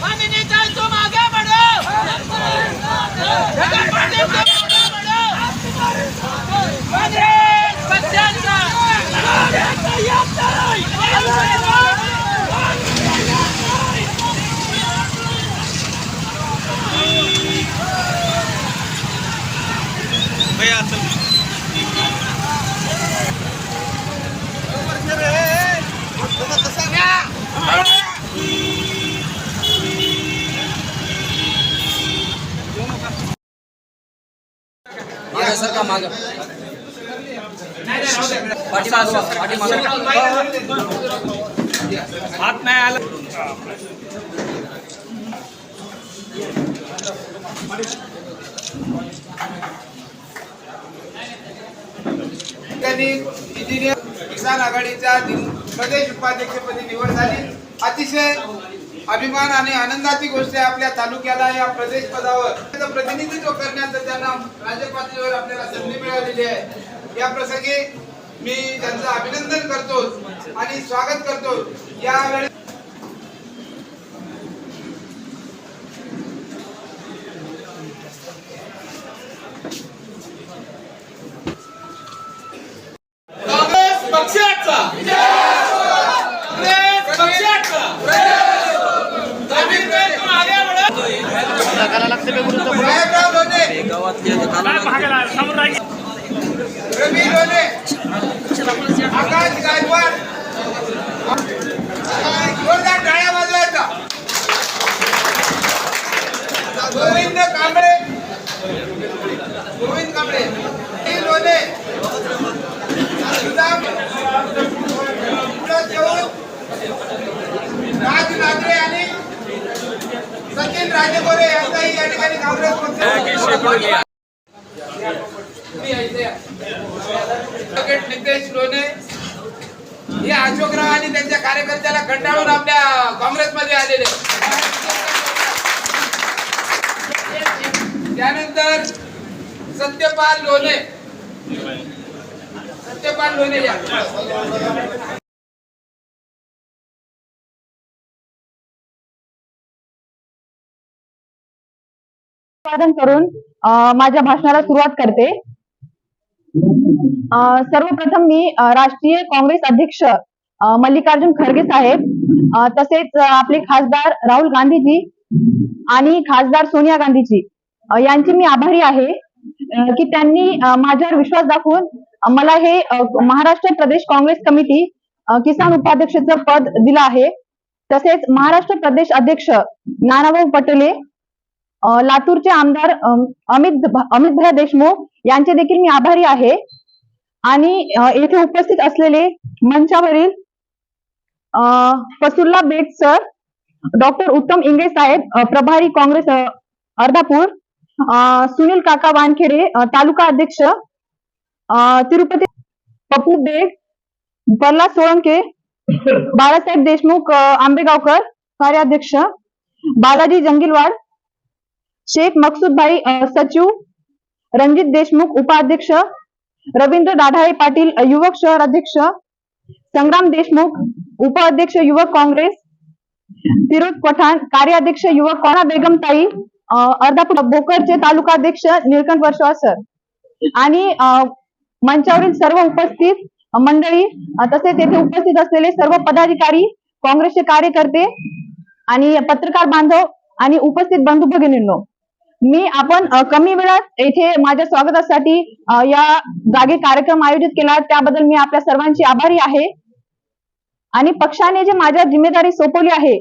外面的站住吗？मागे. हात नाही आला. इंजिनियर किसान आघाडीच्या प्रदेश उपाध्यक्षपदी निवड झाली. अतिशय अभिमान आणि आनंदाची गोष्ट आहे आपल्या तालुक्याला या प्रदेश पदावर. प्रतिनिधित्व करण्याचं त्यांना राज्य पातळीवर आपल्याला संधी मिळालेली आहे. या प्रसंगी मी त्यांचं अभिनंदन करतो आणि स्वागत करतो. यावेळी पक्षाचा साहेबराव लोणे. गावातले नितेश लोणे हे अशोकराव आणि त्यांच्या कार्यकर्त्याला कंटाळून आपल्या काँग्रेसमध्ये आलेले त्यानंतर सत्यपाल लोणे. सत्यपाल लोणे या. अभिवादन करून माझ्या भाषणाला सुरुवात करते. सर्वप्रथम मी राष्ट्रीय काँग्रेस अध्यक्ष मल्लिकार्जुन खरगे साहेब तसेच आपले खासदार राहुल गांधीजी आणि खासदार सोनिया गांधीजी यांची मी आभारी आहे की त्यांनी माझ्यावर विश्वास दाखवून मला हे महाराष्ट्र प्रदेश काँग्रेस कमिटी किसान उपाध्यक्षाचं पद दिलं आहे. तसेच महाराष्ट्र प्रदेश अध्यक्ष नानाभाऊ पटोले लातूरचे आमदार अमित अमित भया देशमुख यांचे देखील मी आभारी आहे. आणि येथे उपस्थित असलेले मंचावरील फसुल्ला बेग सर डॉक्टर उत्तम इंगे साहेब प्रभारी काँग्रेस अर्धापूर सुनील काका वानखेडे तालुका अध्यक्ष तिरुपती पप्पू बेग प्रल्हाद सोळंके बाळासाहेब देशमुख आंबेगावकर कार्याध्यक्ष बालाजी जंगीलवाड शेख मकसूदभाई सचिव रणजित देशमुख उपाध्यक्ष रवींद्र दाढाळे पाटील युवक शहर अध्यक्ष संग्राम देशमुख उपाध्यक्ष युवक काँग्रेस फिरोज पठाण कार्याध्यक्ष युवक कोणा बेगम ताई अर्धापूर भोकरचे तालुका अध्यक्ष निळकंठ वर्षवा सर. आणि मंचावरील सर्व उपस्थित मंडळी तसेच येथे उपस्थित असलेले सर्व पदाधिकारी काँग्रेसचे कार्यकर्ते आणि पत्रकार बांधव आणि उपस्थित बंधू भगिनींनो मी आपण कमी वेळात येथे माझ्या स्वागतासाठी या जागे कार्यक्रम आयोजित केला. त्याबद्दल मी आपल्या सर्वांची आभारी आहे. आणि पक्षाने जे माझ्या जिम्मेदारी सोपवली आहे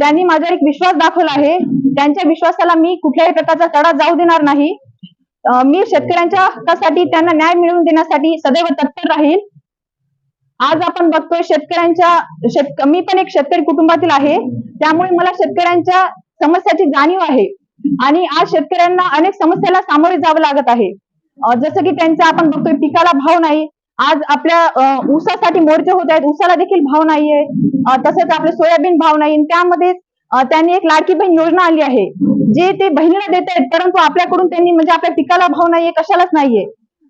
त्यांनी माझा एक विश्वास दाखवला आहे. त्यांच्या विश्वासाला मी कुठल्याही प्रकारचा तडा जाऊ देणार नाही. मी शेतकऱ्यांच्या हक्कासाठी त्यांना न्याय मिळवून देण्यासाठी सदैव तत्पर राहील. आज आपण बघतोय शेतकऱ्यांच्या शेत मी पण एक शेतकरी कुटुंबातील आहे. त्यामुळे मला शेतकऱ्यांच्या समस्याची जाणीव आहे. आणि आज शेतकऱ्यांना अनेक समस्याला सामोरे जावं लागत आहे. जसं की त्यांचा आपण बघतोय पिकाला भाव नाही. आज आपल्या ऊसासाठी मोर्चे होत आहेत. ऊसाला देखील भाव नाहीये. तसंच आपले सोयाबीन भाव नाही. त्यामध्ये त्यांनी एक लाडकी बहीण योजना आली आहे. जे ते बहिणीला देत आहेत परंतु आपल्याकडून त्यांनी म्हणजे आपल्या पिकाला भाव नाहीये कशालाच नाहीये.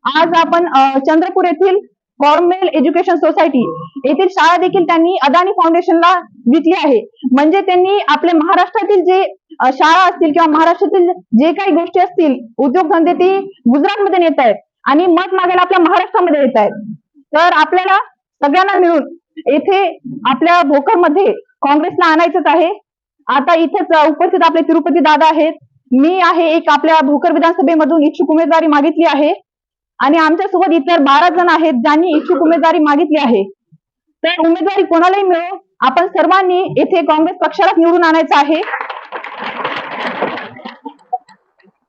आज आपण चंद्रपूर येथील फॉर्मेल एज्युकेशन सोसायटी येथील शाळा देखील त्यांनी अदानी फाउंडेशनला विकली आहे. म्हणजे त्यांनी आपले महाराष्ट्रातील जे शाळा असतील किंवा महाराष्ट्रातील जे काही गोष्टी असतील उद्योगधंदे ती गुजरातमध्ये नेत आहेत आणि मत मागायला आपल्या महाराष्ट्रामध्ये येत आहेत. तर आपल्याला सगळ्यांना मिळून येथे आपल्या भोकरमध्ये काँग्रेसला आणायचंच आहे. आता इथेच उपस्थित आपले तिरुपती दादा आहेत. मी आहे एक आपल्या भोकर विधानसभेमधून इच्छुक उमेदवारी मागितली आहे. आणि आमच्यासोबत इतर बारा जण आहेत ज्यांनी इच्छुक उमेदवारी मागितली आहे. तर उमेदवारी कोणालाही मिळो आपण सर्वांनी येथे काँग्रेस पक्षालाच निवडून आणायचं आहे.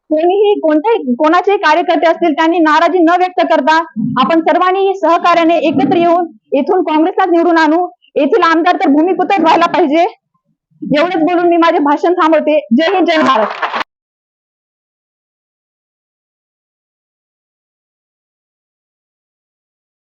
कोणीही कोणत्याही कोणाचे कार्यकर्ते असतील त्यांनी नाराजी न व्यक्त करता आपण सर्वांनी सहकार्याने एकत्र येऊन येथून काँग्रेसला निवडून आणू. येथील आमदार तर भूमिपुत्रच व्हायला पाहिजे. एवढंच बोलून मी माझे भाषण थांबवते. जय हिंद जय महाराष्ट्र